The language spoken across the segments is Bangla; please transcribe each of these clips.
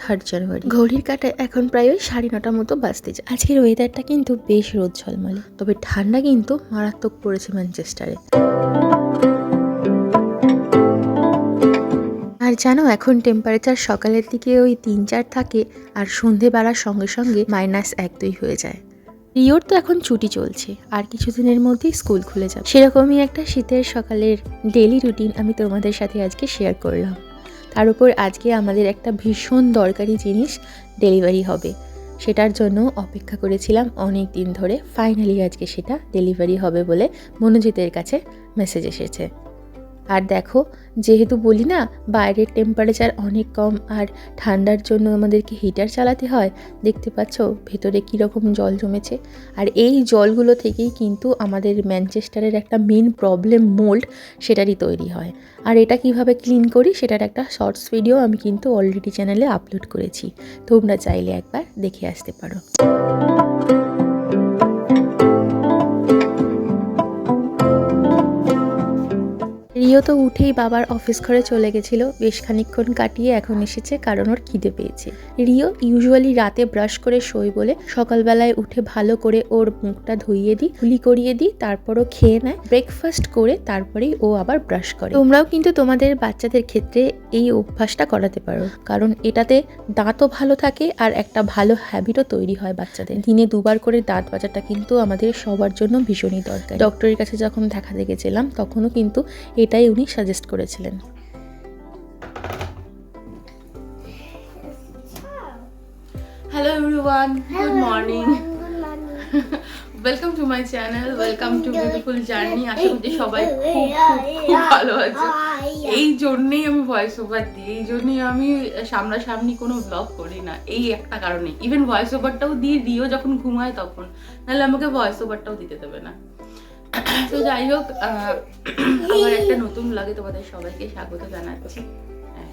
থার্ড জানুয়ারি ঘড়ির কাটায় এখন প্রায় ওই সাড়ে নটা মতো বাজতে যায়। আজকের ওয়েদারটা কিন্তু বেশ রোদ ঝলমলে। তবে ঠান্ডা কিন্তু মারাত্মক পড়েছে ম্যানচেস্টারে আর জানো, এখন টেম্পারেচার সকালের দিকে ওই তিন চার থাকে আর সন্ধে বাড়ার সঙ্গে সঙ্গে মাইনাস এক দুই হয়ে যায়। রিওর তো এখন ছুটি চলছে আর কিছুদিনের মধ্যেই স্কুল খুলে যাবে। সেরকমই একটা শীতের সকালের ডেলি রুটিন আমি তোমাদের সাথে আজকে শেয়ার করলাম। তার উপর আজকে আমাদের একটা ভীষণ দরকারি জিনিস ডেলিভারি হবে। সেটার জন্য অপেক্ষা করেছিলাম অনেক দিন ধরে। ফাইনালি আজকে সেটা ডেলিভারি হবে বলে মনোজিতের কাছে মেসেজ এসেছে। আর দেখো, যেহেতু বলি না, বাইরের টেম্পারেচার অনেক কম আর ঠান্ডার জন্য আমাদেরকে হিটার চালাতে হয়, দেখতে পাচ্ছ ভেতরে কীরকম জল জমেছে। আর এই জলগুলো থেকেই কিন্তু আমাদের ম্যানচেস্টারের একটা মেন প্রবলেম মোল্ড সেটারই তৈরি হয়। আর এটা কীভাবে ক্লিন করি সেটার একটা শর্টস ভিডিও আমি কিন্তু অলরেডি চ্যানেলে আপলোড করেছি। তোমরা চাইলে একবার দেখে আসতে পারো। রিও তো উঠেই বাবার অফিস ঘরে চলে গেছিল। বেশ খানিকক্ষণ কাটিয়ে এখন এসেছে, কারণ ওর খিদে পেয়েছে। রিও ইউজুয়ালি রাতে ব্রাশ করে শোয় বলে সকালবেলায় উঠে ভালো করে ওর মুখটা ধুইয়ে দিই হুলি করিয়ে দিই তারপরও খেয়ে নেয়। ব্রেকফাস্ট করে তারপরেই ও আবার ব্রাশ করে। তোমরাও কিন্তু তোমাদের বাচ্চাদের ক্ষেত্রে এই অভ্যাসটা করাতে পারো, কারণ এটাতে দাঁতও ভালো থাকে আর একটা ভালো হ্যাবিটও তৈরি হয় বাচ্চাদের। দিনে দুবার করে দাঁত বাজাটা কিন্তু আমাদের সবার জন্য ভীষণই দরকার। ডক্টরের কাছে যখন দেখাতে গেছিলাম তখনও কিন্তু এটাই উনি সাজেস্ট করেছিলেন। Good morning. Good morning. Welcome to my channel welcome to beautiful journey আশা করছি সবাই খুব খুব খুব ভালো আছে। এই জন্যেই আমি ভয়েস ওভার দিই। এই জন্যই আমি সামনাসামনি কোনো ব্লগ করি না। এই একটা কারণে। ইভেন ভয়েস ওভারটাও দিই রিও যখন ঘুমায় তখন। নাহলে আমাকে ভয়েস ওভারটাও দিতে দেবে না। তো যাই হোক আমার একটা নতুন ব্লগে তোমাদের সবাইকে স্বাগত জানাচ্ছি।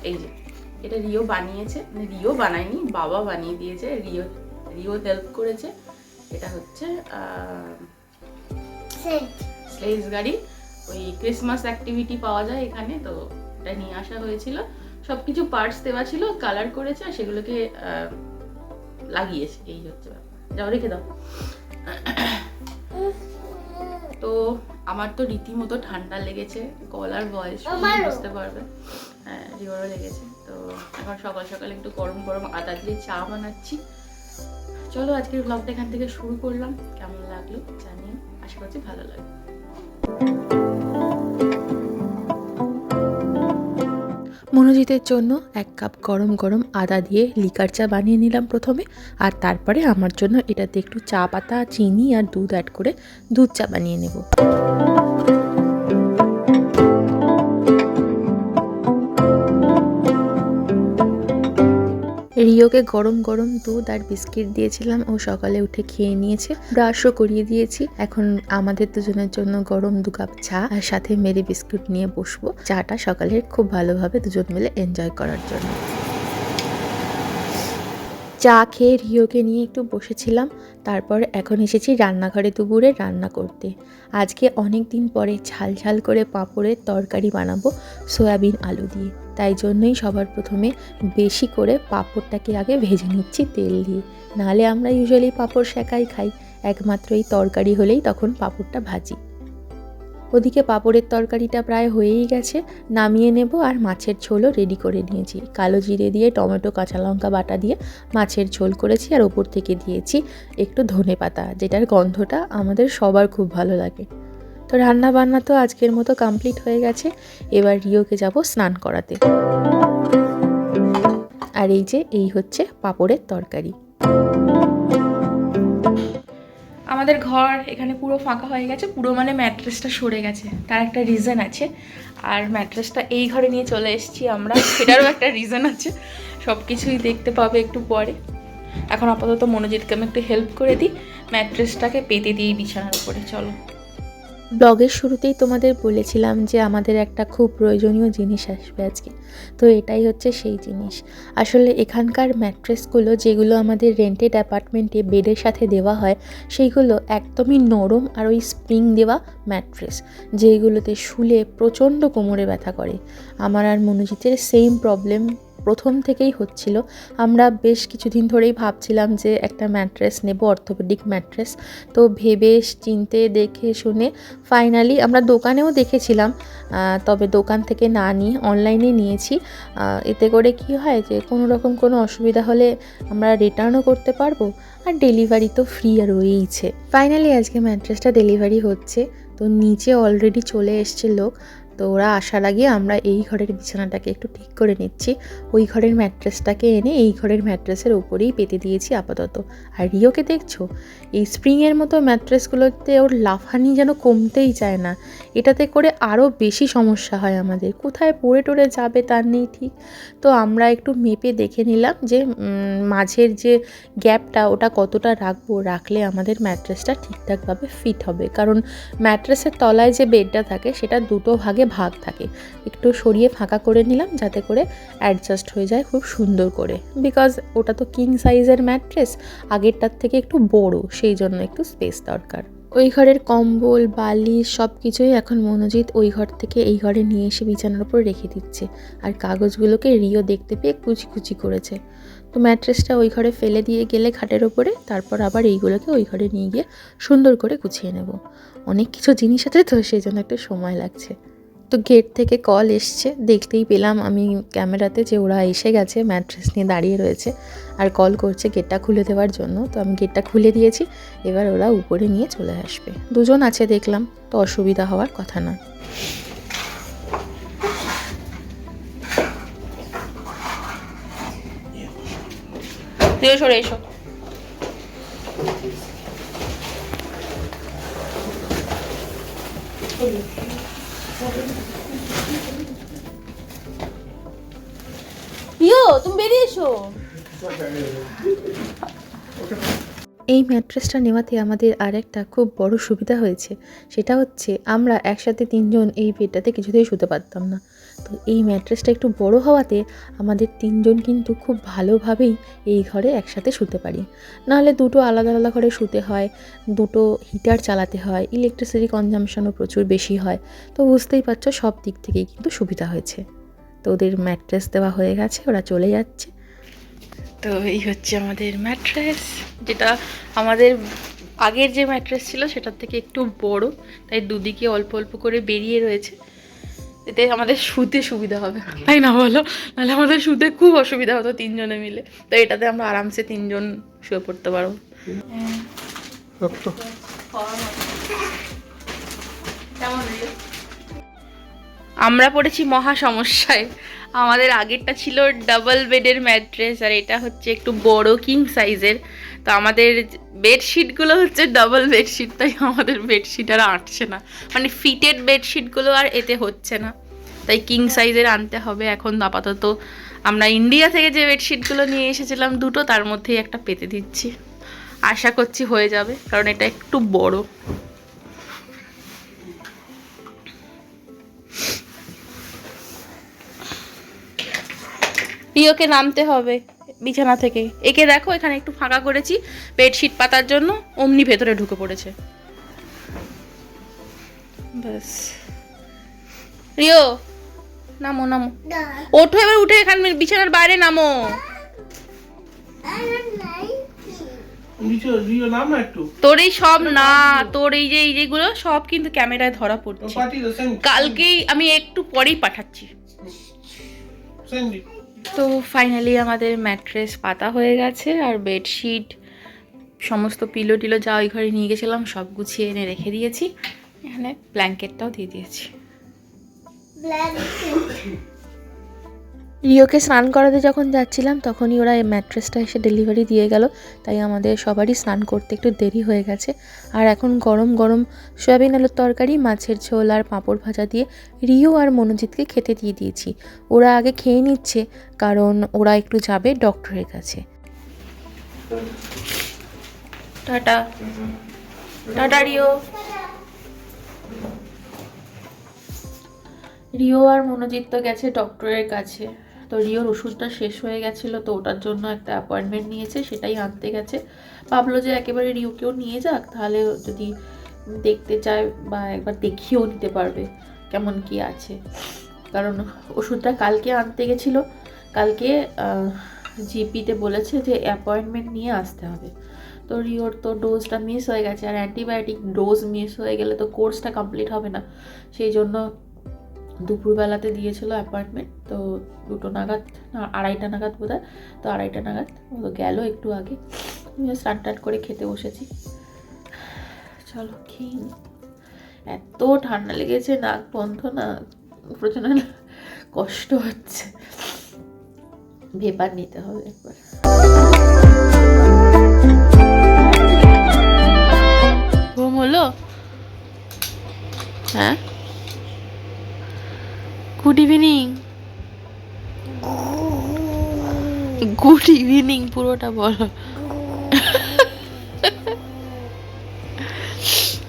এই যে এটা রিও বানিয়েছে মানে রিও বানায়নি বাবা বানিয়ে দিয়েছে রিও রিও হেল্প করেছে। এটা হচ্ছে স্লেজ। গাড়ি। ওই ক্রিসমাস অ্যাক্টিভিটি পাওয়া যায় এখানে তো এটা নিয়ে আসা হয়েছিল। সব কিছু পার্টস দেওয়া ছিল কালার করেছে আর সেগুলোকে লাগিয়েছে। এই হচ্ছে ব্যাপার। যাও রেখে দাও। তো আমার তো রীতিমতো ঠান্ডা লেগেছে গলার ভয়েস বুঝতে পারবে। হ্যাঁ লেগেছে। তো এখন সকাল সকাল একটু গরম গরম আদা দিয়ে চা বানাচ্ছি। চলো আজকের ব্লগটা এখান থেকে শুরু করলাম। কেমন লাগল জানি আশা করছি ভালো লাগবে। মনোজিতের জন্য এক কাপ গরম গরম আদা দিয়ে লিকার চা বানিয়ে নিলাম প্রথমে, আর তারপরে আমার জন্য এটাতে একটু চা পাতা, চিনি আর দুধ অ্যাড করে দুধ চা বানিয়ে নেব। রিওকে গরম গরম দুধ আর বিস্কিট দিয়েছিলাম। ও সকালে উঠে খেয়ে নিয়েছে। ব্রাশও করিয়ে দিয়েছি। এখন আমাদের দুজনের জন্য গরম দু কাপ চা আর সাথে মেরি বিস্কুট নিয়ে বসবো। চাটা সকালের খুব ভালোভাবে দুজন মিলে এনজয় করার জন্য। চা খেয়ে রিওকে নিয়ে একটু বসেছিলাম। তারপর এখন এসেছি রান্নাঘরে দুপুরে রান্না করতে। আজকে অনেক দিন পরে ঝাল ঝাল করে পাঁপড়ের তরকারি বানাবো, সয়াবিন আলু দিয়ে। তাই জন্যই সবার প্রথমে বেশি করে পাঁপড়টাকে আগে ভেজে নিচ্ছি তেল দিয়ে। নাহলে আমরা ইউজুয়ালি পাঁপড় সেকাই খাই, একমাত্র এই তরকারি হলেই তখন পাঁপড়টা ভাজি। ওদিকে পাঁপড়ের তরকারিটা প্রায় হয়েই গেছে, নামিয়ে নেব আর মাছের ঝোলও রেডি করে নিয়েছি। কালো জিরে দিয়ে টমেটো, কাঁচা লঙ্কা বাটা দিয়ে মাছের ঝোল করেছি আর ওপর থেকে দিয়েছি একটু ধনে পাতা যেটার গন্ধটা আমাদের সবার খুব ভালো লাগে। তো রান্না বান্না তো আজকের মতো কমপ্লিট হয়ে গেছে। এবার রিওকে যাব স্নান করাতে। আর এই যে, এই হচ্ছে পাঁপড়ের তরকারি। আমাদের ঘর এখানে পুরো ফাঁকা হয়ে গেছে, পুরো মানে ম্যাট্রেসটা সরে গেছে। তার একটা রিজন আছে। আর ম্যাট্রেসটা এই ঘরে নিয়ে চলে এসেছি আমরা। সেটারও একটা রিজন আছে। সব কিছুই দেখতে পাবে একটু পরে। এখন আপাতত মনোজিৎকে আমি একটু হেল্প করে দিই। ম্যাট্রেসটাকে পেতে দিই বিছানার উপরে, চলো। ব্লগের শুরুতেই তোমাদের বলেছিলাম যে আমাদের একটা খুব প্রয়োজনীয় জিনিস আসবে আজকে। তো এটাই হচ্ছে সেই জিনিস। আসলে এখানকার ম্যাট্রেসগুলো যেগুলো আমাদের রেন্টেড অ্যাপার্টমেন্টে বেডের সাথে দেওয়া হয়, সেইগুলো একদমই নরম আর ওই স্প্রিং দেওয়া ম্যাট্রেস যেগুলোতে শুলে প্রচণ্ড কোমরে ব্যথা করে। আমার আর মনোজিতের সেম প্রবলেম প্রথম থেকেই হচ্ছিল। আমরা বেশ কিছুদিন ধরেই ভাবছিলাম যে একটা ম্যাট্রেস নেব, অর্থোপেডিক ম্যাট্রেস। তো ভেবে, চিনতে, দেখে, শুনে ফাইনালি আমরা দোকানেও দেখেছিলাম। তবে দোকান থেকে না নিয়ে অনলাইনে নিয়েছি। এতে করে কি হয় যে কোনো রকম কোনো অসুবিধা হলে আমরা রিটার্নও করতে পারব আর ডেলিভারি তো ফ্রি আর রয়েইছে। ফাইনালি আজকে ম্যাট্রেসটা ডেলিভারি হচ্ছে। তো নিচে অলরেডি চলে এসছে লোক। তো ওরা আসার আগে আমরা এই ঘরের বিছানাটাকে একটু ঠিক করে নিচ্ছি। ওই ঘরের ম্যাট্রেসটাকে এনে এই ঘরের ম্যাট্রেসের উপরেই পেতে দিয়েছি আপাতত। আর রিওকে দেখছ? এই স্প্রিংয়ের মতো ম্যাট্রেসগুলোতে ওর লাফানি যেন কমতেই চায় না। এটাতে করে আরও বেশি সমস্যা হয় আমাদের। কোথায় পড়ে টড়ে যাবে তার নেই ঠিক। তো আমরা একটু মেপে দেখে নিলাম যে মাঝের যে গ্যাপটা ওটা কতটা রাখব, রাখলে আমাদের ম্যাট্রেসটা ঠিকঠাকভাবে ফিট হবে। কারণ ম্যাট্রেসের তলায় যে বেডটা থাকে, সেটা দুটো ভাগে ভাগ থাকে। একটু সরিয়ে ফাঁকা করে নিলাম যাতে করে অ্যাডজাস্ট হয়ে যায় খুব সুন্দর করে। বিকজ ওটা তো কিং সাইজের ম্যাট্রেস আগেরটার থেকে একটু বড়, সেই জন্য একটু স্পেস দরকার। ওই ঘরের কম্বল, বালিশ সব কিছুই এখন মনোজিৎ ওই ঘর থেকে এই ঘরে নিয়ে এসে বিছানার উপর রেখে দিচ্ছে। আর কাগজগুলোকে রিও দেখতে পেয়ে কুচি কুচি করেছে। তো ম্যাট্রেসটা ওই ঘরে ফেলে দিয়ে গেলে খাটের ওপরে, তারপর আবার এইগুলোকে ওই ঘরে নিয়ে গিয়ে সুন্দর করে গুছিয়ে নেব। অনেক কিছু জিনিস আছে তো, সেই জন্য একটু সময় লাগছে। তো গেট থেকে কল এসছে, দেখতেই পেলাম আমি ক্যামেরাতে যে ওরা এসে গেছে ম্যাট্রেস নিয়ে দাঁড়িয়ে রয়েছে আর কল করছে গেটটা খুলে দেওয়ার জন্য। তো আমি গেটটা খুলে দিয়েছি, এবার ওরা উপরে নিয়ে চলে আসবে। দুজন আছে দেখলাম, তো অসুবিধা হওয়ার কথা না সরে এসো। প্রিয়, তুমি বেরিয়ে এসো। এই ম্যাট্রেসটা নেওয়াতে আমাদের আর একটা খুব বড় সুবিধা হয়েছে। সেটা হচ্ছে আমরা একসাথে তিনজন এই বেডটাতে কিছুতেই শুতে পারতাম না। তো এই ম্যাট্রেসটা একটু বড় হওয়াতে আমাদের তিনজন কিন্তু খুব ভালোভাবেই এই ঘরে একসাথে শুতে পারি। নাহলে দুটো আলাদা আলাদা ঘরে শুতে হয়, দুটো হিটার চালাতে হয়, ইলেকট্রিসিটি কনজামশনও প্রচুর বেশি হয়। তো বুঝতেই পারছ সব দিক থেকেই কিন্তু সুবিধা হয়েছে। তো ওদের ম্যাট্রেস দেওয়া হয়ে গেছে ওরা চলে যাচ্ছে। তো এই হচ্ছে আমাদের ম্যাট্রেস যেটা আমাদের আগের যে ম্যাট্রেস ছিল সেটার থেকে একটু বড় তাই দুদিকে অল্প অল্প করে বেরিয়ে রয়েছে। এতে আমাদের শুতে সুবিধা হবে। তাই না বলো? নাহলে আমাদের শুতে খুব অসুবিধা হতো তিনজনে মিলে। তো এটাতে আমরা আরামসে তিনজন শুয়ে পড়তে পারব আমরা পড়েছি মহা সমস্যায়। আমাদের আগেরটা ছিল ডাবল বেডের ম্যাট্রেস আর এটা হচ্ছে একটু বড় কিং সাইজের তো আমাদের বেডশিটগুলো হচ্ছে ডাবল বেডশিট তাই আমাদের বেডশিট আর আঁটছে না। মানে ফিটেড বেডশিটগুলো আর এতে হচ্ছে না। তাই কিং সাইজের আনতে হবে এখন আপাতত। আমরা ইন্ডিয়া থেকে যে বেডশিটগুলো নিয়ে এসেছিলাম, দুটো তার মধ্যেই একটা পেতে দিচ্ছি। আশা করছি হয়ে যাবে, কারণ এটা একটু বড়। প্রিয়কে নামতে হবে বিছানা থেকে। একে দেখো এখানে একটু ফাঁকা করেছি বেডশিট পাতার জন্য অমনি ভেতরে ঢুকে পড়েছে। ব্যাস। রিও নামো নামো। ওঠো এবার উঠে এখানে বিছানার বাইরে নামো। তোর এই সব না তোর এই যে এই যেগুলো সব কিন্তু ক্যামেরায় ধরা পড়ছে। কালকেই আমি একটু পরেই পাঠাচ্ছি। সেন্ড তো ফাইনালি আমাদের ম্যাট্রেস পাতা হয়ে গেছে আর বেডশিট সমস্ত পিলো টিলো যা ওই ঘরে নিয়ে গেছিলাম সব গুছিয়ে এনে রেখে দিয়েছি। এখানে ব্ল্যাঙ্কেটটাও দিয়ে দিয়েছি। রিওকে স্নান করাতে যখন যাচ্ছিলাম তখনই ওরা এই ম্যাট্রেসটা এসে ডেলিভারি দিয়ে গেল। তাই আমাদের সবারই স্নান করতে একটু দেরি হয়ে গেছে। আর এখন গরম গরম সয়াবিন আলুর তরকারি মাছের ঝোল আর পাঁপড় ভাজা দিয়ে রিও আর মনোজিৎকে খেতে দিয়ে দিয়েছি। ওরা আগে খেয়ে নিচ্ছে কারণ ওরা একটু যাবে ডক্টরের কাছে। টাটা। Tata Rio. রিও আর মনোজিৎ তো গেছে ডক্টরের কাছে। তো রিওর ওষুধটা শেষ হয়ে গেছিল, তো ওটার জন্য একটা অ্যাপয়েন্টমেন্ট নিয়েছে, সেটাই আনতে গেছে। ভাবলো যে একেবারে রিওকেও নিয়ে যাক, তাহলে যদি দেখতে চায় বা একবার দেখিয়েও নিতে পারবে কেমন কি আছে। কারণ ওষুধটা কালকে আনতে গেছিল, কালকে জিপিতে বলেছে যে অ্যাপয়েন্টমেন্ট নিয়ে আসতে হবে। তো রিওর তো ডোজটা মিস হয়ে গেছে, আর অ্যান্টিবায়োটিক ডোজ মিস হয়ে গেলে তো কোর্সটা কমপ্লিট হবে না। সেই জন্য দুপুরবেলাতে দিয়েছিল অ্যাপয়েন্টমেন্ট তো দুটো নাগাদ আড়াইটা নাগাদ বোধ হয় তো আড়াইটা নাগাদ গেল একটু আগে। স্নান টান করে খেতে বসেছি। চলো খেয়ে। এত ঠান্ডা লেগেছে, নাক বন্ধ, না প্রচণ্ড কষ্ট হচ্ছে। ভেপার নিতে হবে একবার। ঘুম হলো? হ্যাঁ? গুড ইভিনিং গুড ইভিনিং পুরোটা বলো।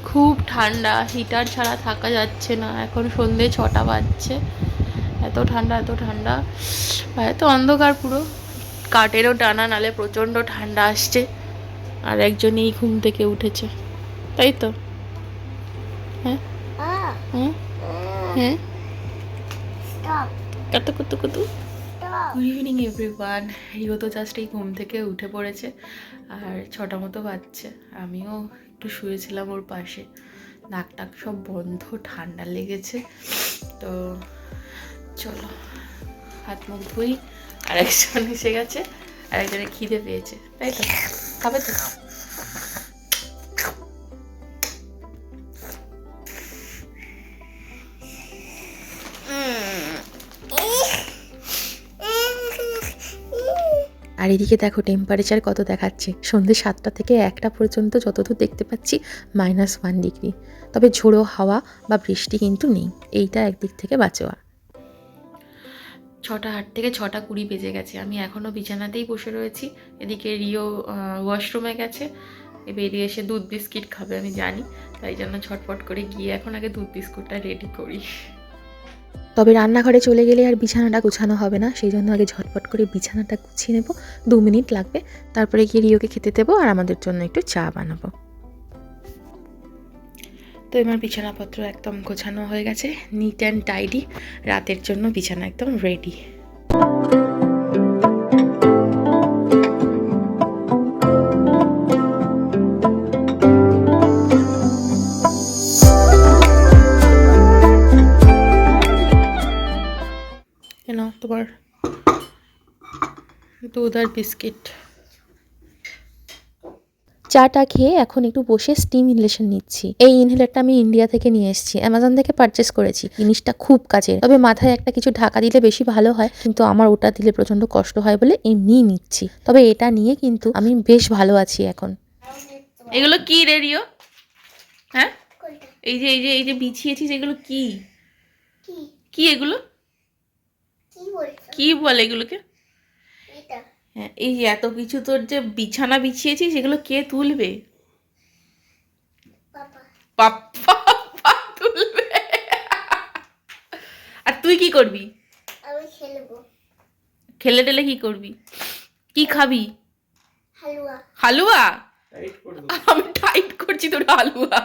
খুব ঠান্ডা হিটার ছাড়া থাকা যাচ্ছে না। এখন সন্ধে ছটা বাজছে। এত ঠান্ডা এত ঠান্ডা। বাইরে তো অন্ধকার পুরো। কাঠেরও টানা নালে প্রচণ্ড ঠান্ডা আসছে। আর একজনই ঘুম থেকে উঠেছে। তাই তো? হ্যাঁ? হ্যাঁ হ্যাঁ? কত গুড ইভিনিং এভরিওয়ান রিও তো জাস্ট এই ঘুম থেকে উঠে পড়েছে আর ছটা মতো বাজছে। আমিও একটু শুয়েছিলাম ওর পাশে। নাক টাক সব বন্ধ, ঠান্ডা লেগেছে। তো চলো, হাত মুখ ধুই। আর একজন এসে গেছে। আর একজনের খিদে পেয়েছে। তাই তো? খাবে তো? আর এদিকে দেখো টেম্পারেচার কত দেখাচ্ছে। সন্ধ্যে সাতটা থেকে একটা পর্যন্ত যতদূর দেখতে পাচ্ছি মাইনাস ওয়ান ডিগ্রি তবে ঝোড়ো হাওয়া বা বৃষ্টি কিন্তু নেই, এইটা একদিক থেকে বাঁচোয়া ছটা আট থেকে ছটা কুড়ি বেজে গেছে। আমি এখনও বিছানাতেই বসে রয়েছি। এদিকে রিও ওয়াশরুমে গেছে। বেরিয়ে এসে দুধ বিস্কিট খাবে, আমি জানি। তাই জন্য ছটফট করে গিয়ে এখন আগে দুধ বিস্কুটটা রেডি করি। তবে রান্নাঘরে চলে গেলে আর বিছানাটা গুছানো হবে না। সেই জন্য আগে ঝটপট করে বিছানাটা গুছিয়ে নেব। দু মিনিট লাগবে। তারপরে গিয়ে রিওকে খেতে দেবো আর আমাদের জন্য একটু চা বানাবো। তো এবার বিছানাপত্র একদম গোছানো হয়ে গেছে। নিট অ্যান্ড টাইডি রাতের জন্য বিছানা একদম রেডি দুধ আর বিস্কিট। চাটা খেয়ে এখন একটু বসে স্টিম ইনহেলেশন নিচ্ছি। এই ইনহেলারটা আমি ইন্ডিয়া থেকে নিয়ে এসেছি অ্যামাজন থেকে পারচেস করেছি। জিনিসটা খুব কাজের। তবে মাথায় একটা কিছু ঢাকা দিলে বেশি ভালো হয় কিন্তু আমার ওটা দিলে প্রচণ্ড কষ্ট হয় বলে এমনিই নিচ্ছি। তবে এটা নিয়ে কিন্তু আমি বেশ ভালো আছি এখন। এগুলো কি রে রিও? হ্যাঁ? এই যে এই যে এই যে বিছিয়েছিস এগুলো কি? কি? কি এগুলো? কি বলে এগুলোকে? হ্যাঁ এই যে এত কিছু তোর যে বিছানা বিছিয়েছিস সেগুলো কে তুলবে? পাপ্পা তুলবে। আর তুই কি করবি? আমি খেলব। খেলে টেলে কি করবি? কি খাবি? হালুয়া। হালুয়া? আমি টাইট করছি তোর হালুয়া।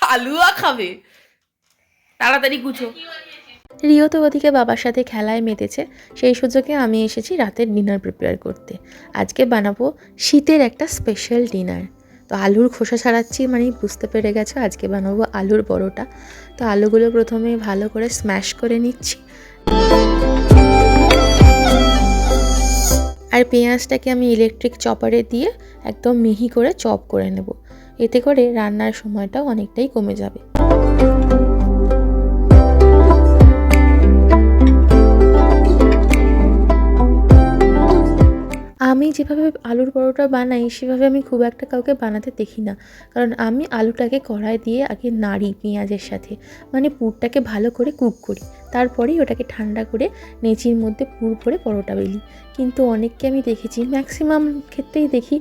হালুয়া খাবে। তাড়াতাড়ি গুছো। রিও তো ওদিকে বাবার সাথে খেলায় মেতেছে। সেই সুযোগে আমি এসেছি রাতের ডিনার প্রিপেয়ার করতে। আজকে বানাবো শীতের একটা স্পেশাল ডিনার তো আলুর খোসা ছাড়াচ্ছি মানে বুঝতে পেরে গেছো? আজকে বানাবো আলুর বড়োটা তো আলুগুলো প্রথমে ভালো করে স্ম্যাশ করে নিচ্ছি। আর পেঁয়াজটাকে আমি ইলেকট্রিক চপারে দিয়ে একদম মিহি করে চপ করে নেব। এতে করে রান্নার সময়টাও অনেকটাই কমে যাবে। আমি যেভাবে আলুর পরোটা বানাই, সেভাবে আমি খুব একটা কাউকে বানাতে দেখি না। কারণ আমি আলুটাকে কড়াই দিয়ে আগে নাড়ি পেঁয়াজের সাথে। মানে পুরটাকে ভালো করে কুক করি। তারপরেই ওটাকে ঠান্ডা করে নেচির মধ্যে পুর করে পরোটা বেলি। কিন্তু অনেককে আমি দেখেছি, ম্যাক্সিমাম ক্ষেত্রেই দেখি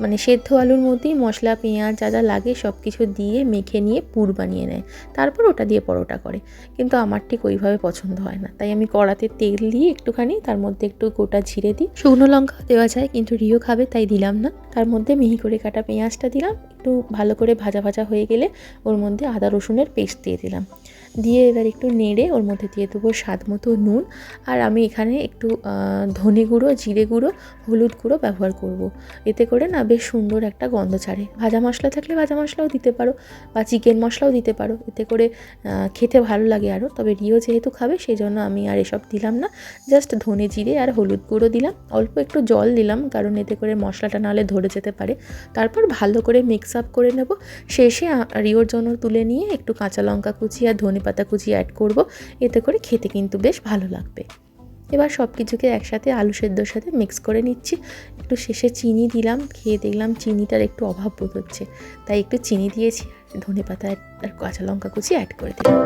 মানে সেদ্ধ আলুর মধ্যেই মশলা, পেঁয়াজ, যা যা লাগে সব কিছু দিয়ে মেখে নিয়ে পুর বানিয়ে নেয়। তারপর ওটা দিয়ে পরোটা করে। কিন্তু আমার ঠিক ওইভাবে পছন্দ হয় না। তাই আমি কড়াতে তেল দিয়ে একটুখানি তার মধ্যে একটু গোটা জিরে দিই। শুকনো লঙ্কা দেওয়া যায়, কিন্তু রিও খাবে তাই দিলাম না। তার মধ্যে মিহি করে কাটা পেঁয়াজটা দিলাম। একটু ভালো করে ভাজা ভাজা হয়ে গেলে ওর মধ্যে আদা রসুনের পেস্ট দিয়ে দিলাম। দিয়ে এবার একটু নেড়ে ওর মধ্যে দিয়ে দেবো স্বাদ মতো নুন। আর আমি এখানে একটু ধনে গুঁড়ো, জিরে গুঁড়ো, হলুদ গুঁড়ো ব্যবহার করব। এতে করে না বেশ সুন্দর একটা গন্ধ ছাড়ে। ভাজা মশলা থাকলে ভাজা মশলাও দিতে পারো বা চিকেন মশলাও দিতে পারো। এতে করে খেতে ভালো লাগে আরও তবে রিও যেহেতু খাবে সেই জন্য আমি আর এসব দিলাম না। জাস্ট ধনে জিরে আর হলুদ গুঁড়ো দিলাম। অল্প একটু জল দিলাম কারণ এতে করে মশলাটা নাহলে ধরে যেতে পারে। তারপর ভালো করে মিক্স আপ করে নেব। শেষে রিওর জন্য তুলে নিয়ে একটু কাঁচা লঙ্কা কুচি আর ধনে পাতা কুচি অ্যাড করব। এতে করে খেতে কিন্তু বেশ ভালো লাগবে। এবার সব কিছুকে একসাথে আলু সেদ্ধর সাথে মিক্স করে নিচ্ছি। একটু শেষে চিনি দিলাম, খেয়ে দেখলাম চিনিটার একটু অভাব বোধ হচ্ছে। তাই একটু চিনি দিয়েছি ধনে পাতা আর কাঁচা লঙ্কা কুচি অ্যাড করে দিলাম।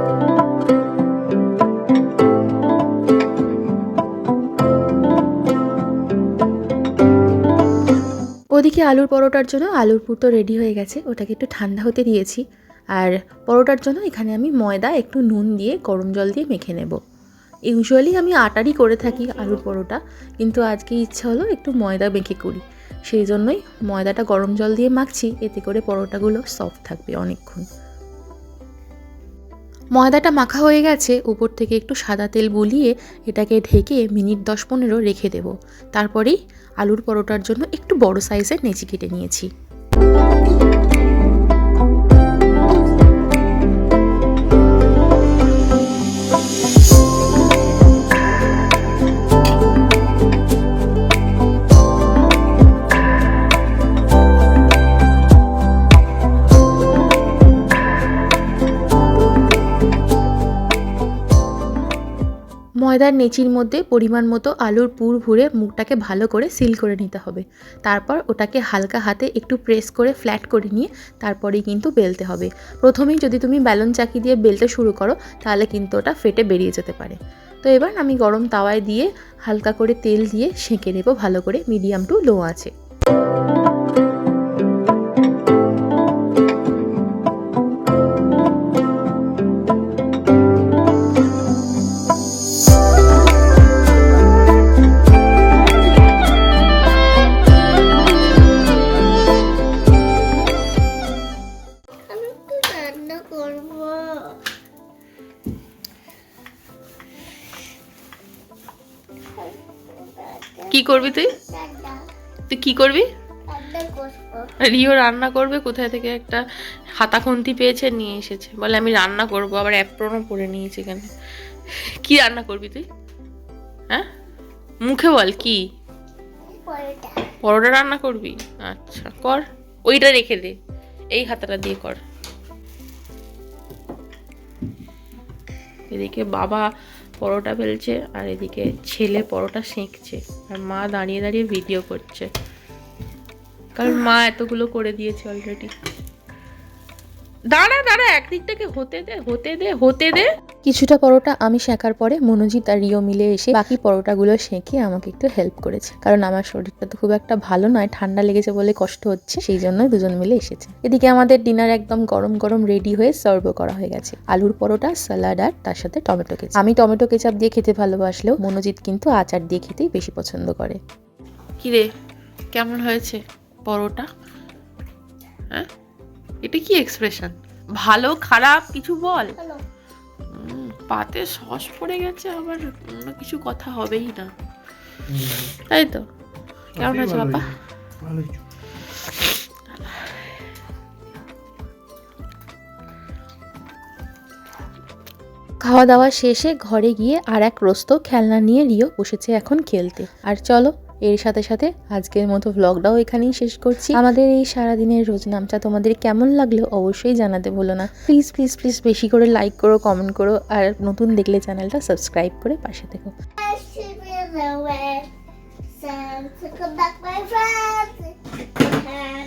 ওদিকে আলুর পরোটার জন্য আলুর পুর রেডি হয়ে গেছে, ওটাকে একটু ঠান্ডা হতে দিয়েছি। আর পরোটার জন্য এখানে আমি ময়দা, একটু নুন দিয়ে গরম জল দিয়ে মেখে নেব। ইউজুয়ালি আমি আটারই করে থাকি আলুর পরোটা, কিন্তু আজকে ইচ্ছা হলো একটু ময়দা মেখে করি। সেই জন্যই ময়দাটা গরম জল দিয়ে মাখছি, এতে করে পরোটাগুলো সফট থাকবে অনেকক্ষণ। ময়দাটা মাখা হয়ে গেছে, উপর থেকে একটু সাদা তেল বুলিয়ে এটাকে ঢেকে মিনিট দশ পনেরো রেখে দেব। তারপরেই আলুর পরোটার জন্য একটু বড় সাইজের নেচি কেটে নিয়েছি। ময়দার নেচির মধ্যে পরিমাণ মতো আলুর পুর ভরে মুখটাকে ভালো করে সিল করে নিতে হবে। তারপর ওটাকে হালকা হাতে একটু প্রেস করে ফ্ল্যাট করে নিয়ে তারপরেই কিন্তু বেলতে হবে। প্রথমেই যদি তুমি ব্যালন চাকি দিয়ে বেলতে শুরু করো, তাহলে কিন্তু ওটা ফেটে বেরিয়ে যেতে পারে। তো এবার আমি গরম তাওয়ায় দিয়ে হালকা করে তেল দিয়ে সেঁকে নেব, ভালো করে মিডিয়াম টু লো আছে। করবি? রিও রান্না করবে কোথায় থেকে একটা হাতা খুন্তি পেয়েছে নিয়ে এসেছে। বলে আমি রান্না করব আবার অ্যাপ্রনও পরে নিয়েছে এখানে। কি রান্না করবি তুই? হ্যাঁ? মুখে বল কি? পরোটা। পরোটা রান্না করবি? আচ্ছা কর। ওইটা রেখে দে। এই হাতাটা দিয়ে কর। এদিকে বাবা পরোটা ফেলছে আর এদিকে ছেলে পরোটা সেঁকছে। আর মা দাঁড়িয়ে দাঁড়িয়ে ভিডিও করছে। কারণ মা এতগুলো করে দিয়েছে অলরেডি দাঁড়া দাঁড়া একদিকটাকে হতে দে হতে দে হতে দে। কিছুটা পরোটা আমি শেখার পরে মনোজিৎ আর রিও মিলে এসে বাকি পরোটাগুলো সেঁকে আমাকে একটু হেল্প করেছে। কারণ আমার শরীরটা তো খুব একটা ভালো নয় ঠান্ডা লেগেছে বলে কষ্ট হচ্ছে সেই জন্যই দুজন মিলে এসেছে। এদিকে আমাদের ডিনার একদম গরম গরম রেডি হয়ে সার্ভ করা হয়ে গেছে। আলুর পরোটা স্যালাড আর তার সাথে টমেটো কেচাপ আমি টমেটো কেচাপ দিয়ে খেতে ভালোবাসলেও মনোজিৎ কিন্তু আচার দিয়ে খেতেই বেশি পছন্দ করে। কিরে কেমন হয়েছে? পরোটা। হ্যাঁ? এটা কি এক্সপ্রেশন ভালো খারাপ কিছু বল? পাতে সস পড়ে গেছে আবার অন্য কিছু কথা হবেই না। তাই তো? কেমন আছে বাবা খাওয়া দাওয়া শেষে ঘরে গিয়ে আর এক রোস্ত খেলনা নিয়ে রিও বসেছে এখন খেলতে। আর চলো এর সাথে সাথে আজকের মতো ভ্লগটাও এখানেই শেষ করছি আমাদের এই সারাদিনের রোজ নামটা তোমাদের কেমন লাগল অবশ্যই জানাতে ভুলো না প্লিজ প্লিজ প্লিজ বেশি করে লাইক করো কমেন্ট করো আর নতুন দেখলে চ্যানেলটা সাবস্ক্রাইব করে পাশে থেকো back, my friends.